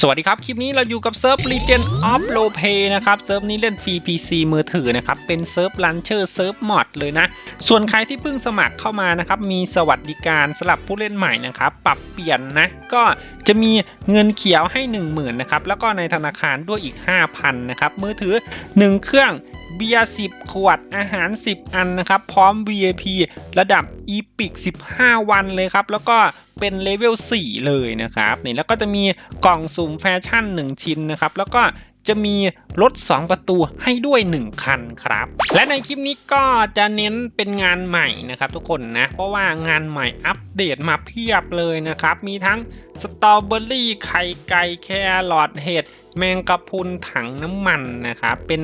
สวัสดีครับ คลิปนี้เราอยู่กับเซิร์ฟ Legend of l o p a y นะครับเซิร์ฟนี้เล่นฟรี PC มือถือนะครับ เป็นเซิร์ฟลันเชอร์เซิร์ฟมอดเลยนะ ส่วนใครที่เพิ่งสมัครเข้ามานะครับ มีสวัสดิการสำหรับผู้เล่นใหม่นะครับ ปรับเปลี่ยนนะ ก็จะมีเงินเขียวให้ 10,000นะครับ แล้วก็ในธนาคารด้วยอีก 5,000นะครับมือถือ 1 เครื่อง เบียร์10 ขวดอาหาร 10 อันนะครับ พร้อม VIP ระดับอีพิก15 วันเลยครับ แล้วก็เป็นเลเวล 4 เลยนะครับนี่แล้วก็จะมีกล่องสุ่มแฟชั่น 1 ชิ้นนะครับ แล้วก็ จะมีรถ 2 ประตูให้ด้วย 1 คันครับ และในคลิปนี้ก็จะเน้นเป็นงานใหม่นะครับทุกคนนะ เพราะว่างานใหม่อัปเดตมาเพียบเลยนะครับ มีทั้งสตรอเบอรี่ไข่ไก่แครอทเห็ดแมงกะพรุนถังน้ำมันนะครับเป็น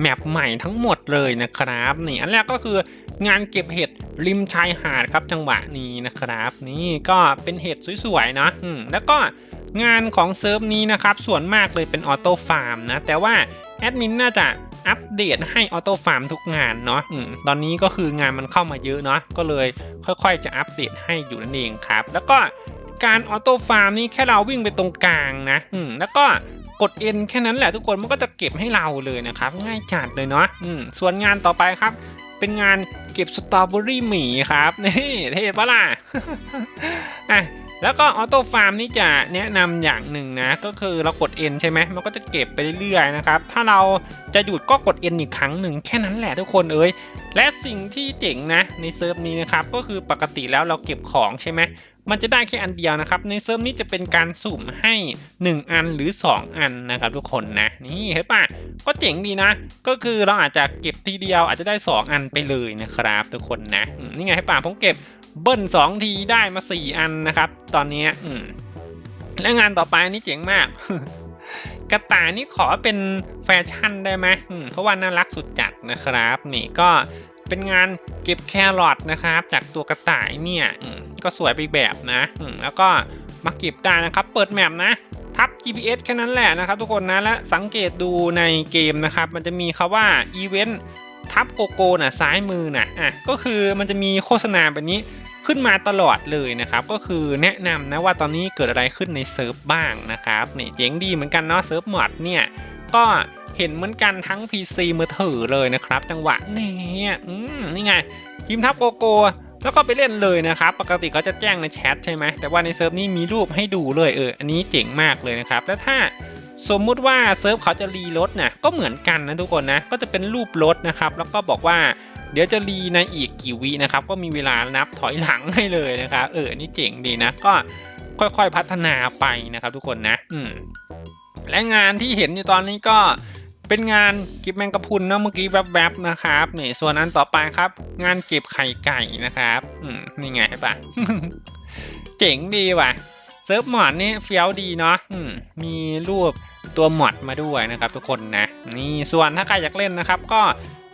แมปใหม่ทั้งหมดเลยนะครับนี่อันแรกก็คืองานเก็บเห็ดริมชายหาดครับจังหวะนี้นะครับ นี่ก็เป็นเห็ดสวยๆนะแล้วก็ งานของเซิร์ฟนี้นะครับส่วนมากเลยเป็นออโต้ฟาร์มนะแต่ว่าแอดมินน่าจะอัปเดตให้ออโต้ฟาร์มทุกงานเนาะอตอนนี้ก็คืองานมันเข้ามาเยอะเนาะก็เลยค่อยๆ จะอัปเดตให้อยู่นั่นเองครับ แล้วก็การออโต้ฟาร์มนี่แค่เราวิ่งไปตรงกลางนะอืแล้วก็กด N แค่นั้นแหละทุกคนมันก็จะเก็บให้เราเลยนะครับ ง่ายจัดเลยเนาะส่วนงานต่อไปครับ เป็นงานเก็บสตรอเบอรี่หมีครับนี่เท่ปะล่ะอะ แล้วก็ออโต้ฟาร์มนี่จะแนะนำอย่างหนึ่งนะ ก็คือเรากด N ใช่ไหมมันก็จะเก็บไปเรื่อยๆนะครับ ถ้าเราจะหยุดก็กด N อีกครั้งหนึ่งแค่นั้นแหละทุกคนเอ้ย และสิ่งที่เจ๋งนะในเซิร์ฟนี้นะครับ ก็คือปกติแล้วเราเก็บของใช่ไหมมันจะได้แค่อันเดียวนะครับ ในเซิร์ฟนี้จะเป็นการสุ่มให้ 1 อันหรือ 2 อันนะครับทุกคนนะ นี่เห็นปะก็เจ๋งดีนะ ก็คือเราอาจจะเก็บทีเดียวอาจจะได้ 2 อันไปเลยนะครับ ทุกคนนะนี่ไงให้ป่าผมเก็บ เบิ้ล2ทีได้มา4อันนะครับ ตอนนี้อืมและงานต่อไปนี่เจ๋งมาก กระต่ายนี่ขอเป็นแฟชั่นได้ไหมมเพราะว่าน่ารักสุดจัดนะครับ นี่ก็เป็นงานเก็บแครอทนะครับ จากตัวกระต่ายเนี่ยก็สวยไปแบบนะแล้วก็มาเก็บได้นะครับ เปิดแมปนะ ทับ GPS แค่นั้นแหละนะครับ ทุกคนนะและสังเกตดูในเกมนะครับ มันจะมีคาว่าอีเวนต์ทับโกโก้น่ะซ้ายมือน่ะอะก็คือมันจะมีโฆษณาแบบนี้ ขึ้นมาตลอดเลยนะครับ ก็คือแนะนำนะว่าตอนนี้เกิดอะไรขึ้นในเซิร์ฟบ้างนะครับเนี่ยเจ๋งดีเหมือนกันเนาะเซิร์ฟมอดเนี่ยก็เห็นเหมือนกันทั้ง PC มือถือเลยนะครับ จังหวะนี้อืมนี่ไงทีมทับโกโก้แล้วก็ไปเล่นเลยนะครับ ปกติเขาจะแจ้งในแชทใช่ไหมแต่ว่าในเซิร์ฟนี้มีรูปให้ดูเลยเอออันนี้เจ๋งมากเลยนะครับ แล้วถ้า สมมุติว่าเซิร์ฟเขาจะรีรถนะก็เหมือนกันนะทุกคนนะก็จะเป็นรูปรถนะครับ แล้วก็บอกว่าเดี๋ยวจะรีในอีกกี่วินะครับ ก็มีเวลานับถอยหลังให้เลยนะครับเออนี่เจ๋งดีนะ ก็ค่อยๆพัฒนาไปนะครับ ทุกคนนะอืมและงานที่เห็นอยู่ตอนนี้ก็เป็นงานเก็บแมงกะพรุนเนาะเมื่อกี้แวบๆนะครับนี่ส่วนอันต่อไปครับ งานเก็บไข่ไก่นะครับ อืมนี่ไงปะเจ๋งดีว่ะ เซิร์ฟมอดนี่เฟี้ยวดีเนาะมีรูปตัวมอดมาด้วยนะครับทุกคนนะ นี่ส่วนถ้าใครอยากเล่นนะครับ ก็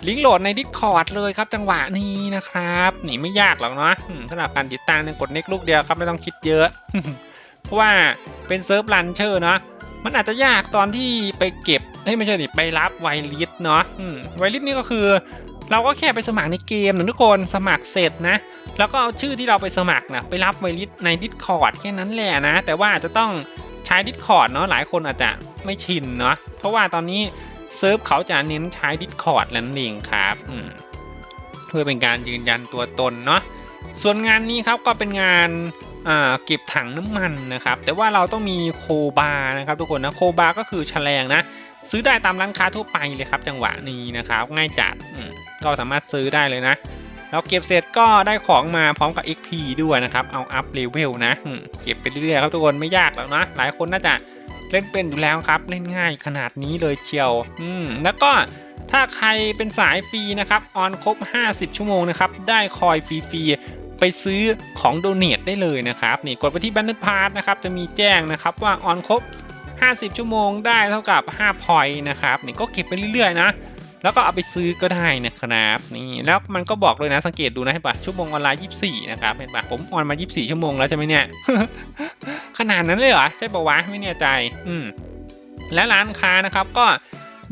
ลิงก์โหลดใน Discord เลยครับจังหวะนี้นะครับนี่ไม่ยากหรอกเนาะสำหรับการติดตั้งเนี่ยกดเน็กลูกเดียวครับไม่ต้องคิดเยอะ เพราะว่าเป็นเซิร์ฟลันเชอร์เนาะมันอาจจะยากตอนที่ไปเก็บเฮ้ยไม่ใช่ดิไปรับไวลิสเนาะไวลิสนี่ก็คือ เราก็แค่ไปสมัครในเกมนะทุกคนสมัครเสร็จนะ แล้วก็เอาชื่อที่เราไปสมัครนะไปรับไวลิสใน Discord แค่นั้นแหละนะ แต่ว่าอาจจะต้องใช้ Discord เนาะหลายคนอาจจะไม่ชินเนาะเพราะว่าตอนนี้เซิร์ฟเขาจะเน้นใช้ Discord แล้วนั่นเองครับเพื่อเป็นการยืนยันตัวตนเนาะส่วนงานนี้ครับก็เป็นงานเก็บถังน้ำมันนะครับ แต่ว่าเราต้องมีโคบาร์นะครับ ทุกคนนะโคบาร์ก็คือแฉลงนะ ซื้อได้ตามร้านค้าทั่วไปเลยครับ จังหวะนี้นะครับ ง่ายจัดก็สามารถซื้อได้เลยนะ เราเก็บเสร็จก็ได้ของมาพร้อมกับ XP ด้วยนะครับ เอาอัพเลเวลนะเก็บไปเรื่อยๆครับทุกคนไม่ยากหรอกนะ หลายคนน่าจะเล่นเป็นอยู่แล้วครับ เล่นง่ายขนาดนี้เลยเชียว อืมแล้วก็ถ้าใครเป็นสายฟรีนะครับออนครบ 50 ชั่วโมงนะครับ ได้คอยฟรีๆไปซื้อของโดเน a ได้เลยนะครับ นี่กดไปที่ Banner Pass นะครับ จะมีแจ้งนะครับว่าออนครบ 50 ชั่วโมงได้เท่ากับ5พอยต์นะครับ นี่ก็เก็บไปเรื่อยๆนะ แล้วก็เอาไปซื้อก็ได้นะครับนี่แล้วมันก็บอกเลยนะสังเกตดูนะเห็นปะชั่วโมงออนไลน์24นะครับเห็นปะผมออนมา 24 ชั่วโมงแล้วใช่ไหมเนี่ยขนาดนั้นเลยเหรอใช่ปะวะไม่แน่ใจอืมและร้านค้านะครับก็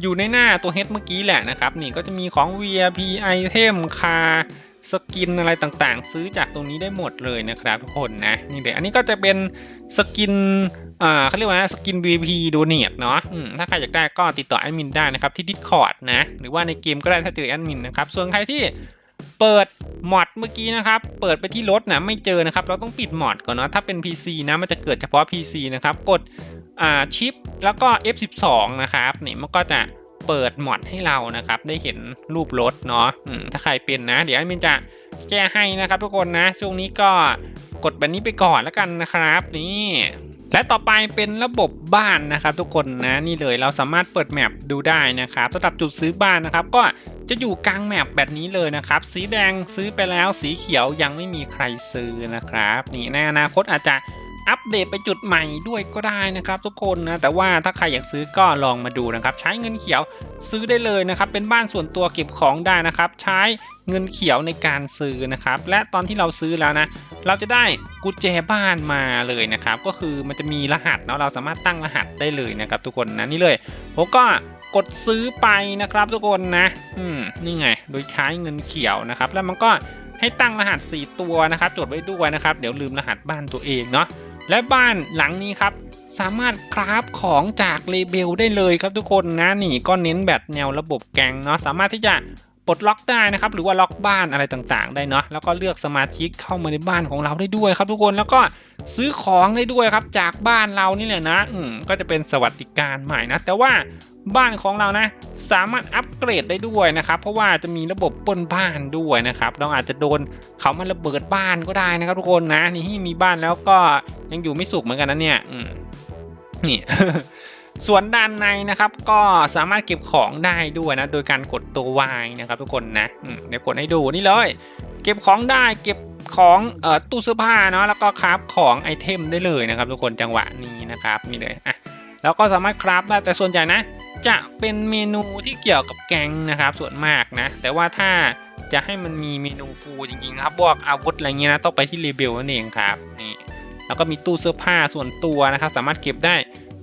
อยู่ในหน้าตัวเฮดเมื่อกี้แหละนะครับนี่ก็จะมีของ VIP item คา สกินอะไรต่างๆ ซื้อจากตรงนี้ได้หมดเลยนะครับทุกคนนะนี่เลยอันนี้ก็จะเป็นสกินอ่าเขาเรียกว่าสกิน VP Donate เนาะถ้าใครอยากได้ก็ติดต่อแอดมินได้นะครับที่ Discord นะหรือว่าในเกมก็ได้ถ้าเจอแอดมินนะครับส่วนใครที่เปิดมอดเมื่อกี้นะครับ เปิดไปที่รถนะไม่เจอนะครับ เราต้องปิดมอดก่อนเนาะถ้าเป็น PC นะมันจะเกิดเฉพาะ PC นะครับ กดอ่าชิปแล้วก็ F12 นะครับนี่มันก็จะ เปิดมอดให้เรานะครับ ได้เห็นรูปรถเนาะถ้าใครเป็นนะ เดี๋ยวอดมินจะแก้ให้นะครับทุกคนนะ ช่วงนี้ก็กดแบบนี้ไปก่อนแล้วกันนะครับนี่และต่อไปเป็นระบบบ้านนะครับ ทุกคนนะนี่เลยเราสามารถเปิดแมปดูได้นะครับสำหรับจุดซื้อบ้านนะครับ ก็จะอยู่กลางแมปแบบนี้เลยนะครับ สีแดงซื้อไปแล้วสีเขียวยังไม่มีใครซื้อนะครับ นี่ในอนาคตอาจจะ อัปเดตไปจุดใหม่ด้วยก็ได้นะครับ ทุกคนนะแต่ว่าถ้าใครอยากซื้อก็ลองมาดูนะครับ ใช้เงินเขียวซื้อได้เลยนะครับ เป็นบ้านส่วนตัวเก็บของได้นะครับ ใช้เงินเขียวในการซื้อนะครับ และตอนที่เราซื้อแล้วนะ เราจะได้กุญแจบ้านมาเลยนะครับ ก็คือมันจะมีรหัสเนาะเราสามารถตั้งรหัสได้เลยนะครับ ทุกคนนะนี่เลยผมก็กดซื้อไปนะครับ ทุกคนนะ อืมนี่ไง โดยใช้เงินเขียวนะครับ แล้วมันก็ให้ตั้งรหัส 4 ตัวนะครับ จดไว้ด้วยนะครับ เดี๋ยวลืมรหัสบ้านตัวเองเนาะ และบ้านหลังนี้ครับ สามารถคราฟของจากเลเบลได้เลยครับทุกคนนะนี่ก็เน้นแบบแนวระบบแกงเนาะสามารถที่จะ ปลดล็อกได้นะครับหรือว่าล็อกบ้านอะไรต่างๆ ได้เนาะแล้วก็เลือกสมาชิกเข้ามาในบ้านของเราได้ด้วยครับทุกคนแล้วก็ซื้อของได้ด้วยครับจากบ้านเรานี่แหละนะอืมก็จะเป็นสวัสดิการใหม่นะ แต่ว่าบ้านของเรานะ สามารถอัปเกรดได้ด้วยนะครับ เพราะว่าจะมีระบบป้นบ้านด้วยนะครับเราอาจจะโดนเขามาระเบิดบ้านก็ได้นะครับ ทุกคนนะนี่มีบ้านแล้วก็ยังอยู่ไม่สุขเหมือนกันนะเนี่ยอืมนี่ ส่วนด้านในนะครับก็สามารถเก็บของได้ด้วยนะ โดยการกดตัว Y นะครับทุกคนนะเดี๋ยวกดให้ดูนี่เลย เก็บของได้เก็บของเอ่อตู้เสื้อผ้าเนาะแล้วก็คราฟของไอเทมได้เลยนะครับ ทุกคนจังหวะนี้นะครับนี่เลยอะแล้วก็สามารถคราฟได้แต่ส่วนใหญ่นะ จะเป็นเมนูที่เกี่ยวกับแกงนะครับ ส่วนมากนะ แต่ว่าถ้าจะให้มันมีเมนูฟูลจริงๆครับพวกอาวุธอะไรเงี้ยนะต้องไปที่รีเบลนั่นเองครับนี่แล้วก็มีตู้เสื้อผ้าส่วนตัวนะครับ สามารถเก็บได้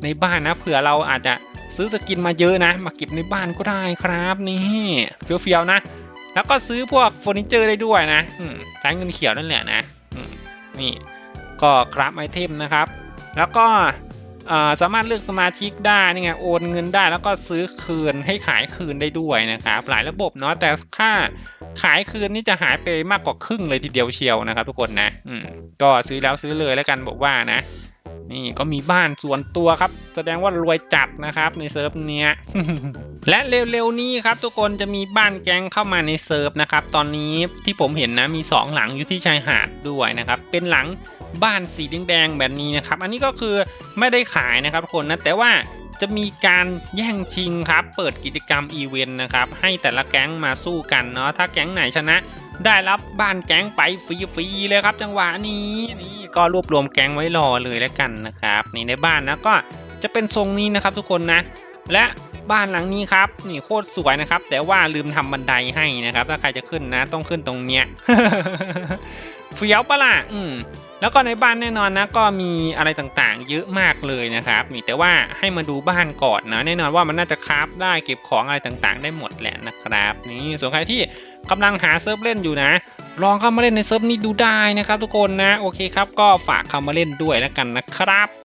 ในบ้านนะเผื่อเราอาจจะซื้อสกินมาเยอะนะ มาเก็บในบ้านก็ได้ครับนี่เฟี้ยวๆนะ แล้วก็ซื้อพวกเฟอร์นิเจอร์ได้ด้วยนะใช้เงินเขียวนั่นแหละนะนี่ก็ครับไอเทมนะครับ แล้วก็สามารถเลือกสมาชิกได้นี่ไงโอนเงินได้แล้วก็ซื้อคืนให้ขายคืนได้ด้วยนะครับหลายระบบเนาะแต่ค่าขายคืนนี่จะหายไปมากกว่าครึ่งเลยทีเดียวเชียวนะครับ ทุกคนนะก็ซื้อแล้วซื้อเลยแล้วกันบอกว่านะ นี่ก็มีบ้านส่วนตัวครับ แสดงว่ารวยจัดนะครับในเซิร์ฟเนี้ยและเร็วๆนี้ครับทุกคนจะมีบ้านแก๊งเข้ามาในเซิร์ฟนะครับตอนนี้ที่ผมเห็นนะมี 2 หลังอยู่ที่ชายหาดด้วยนะครับเป็นหลังบ้านสีแดงๆแบบนี้นะครับอันนี้ก็คือไม่ได้ขายนะครับทุกคนนะแต่ว่าจะมีการแย่งชิงครับ เปิดกิจกรรมอีเวนต์นะครับ ให้แต่ละแก๊งมาสู้กันเนาะ ถ้าแก๊งไหนชนะ ได้รับบ้านแก๊งไปฟรีๆเลยครับ จังหวะนี้นี่ก็รวบรวมแก๊งไว้รอเลยแล้วกันนะครับนี่ในบ้านนะก็จะเป็นทรงนี้นะครับทุกคนนะ และบ้านหลังนี้ครับนี่โคตรสวยนะครับ แต่ว่าลืมทำบันไดให้นะครับ ถ้าใครจะขึ้นนะ ต้องขึ้นตรงเนี้ยเฟี้ยวปะล่ะอืม แล้วก็ในบ้านแน่นอนนะก็มีอะไรต่างๆ เยอะมากเลยนะครับ มีแต่ว่าให้มาดูบ้านก่อนนะแน่นอนว่ามันน่าจะคราฟได้เก็บของอะไรต่างๆ ได้หมดแหละนะครับนี่ส่วนใครที่กำลังหาเซิร์ฟเล่นอยู่นะ ลองเข้ามาเล่นในเซิร์ฟนี้ดูได้นะครับทุกคนนะโอเคครับก็ฝากเข้ามาเล่นด้วยแล้วกันนะครับ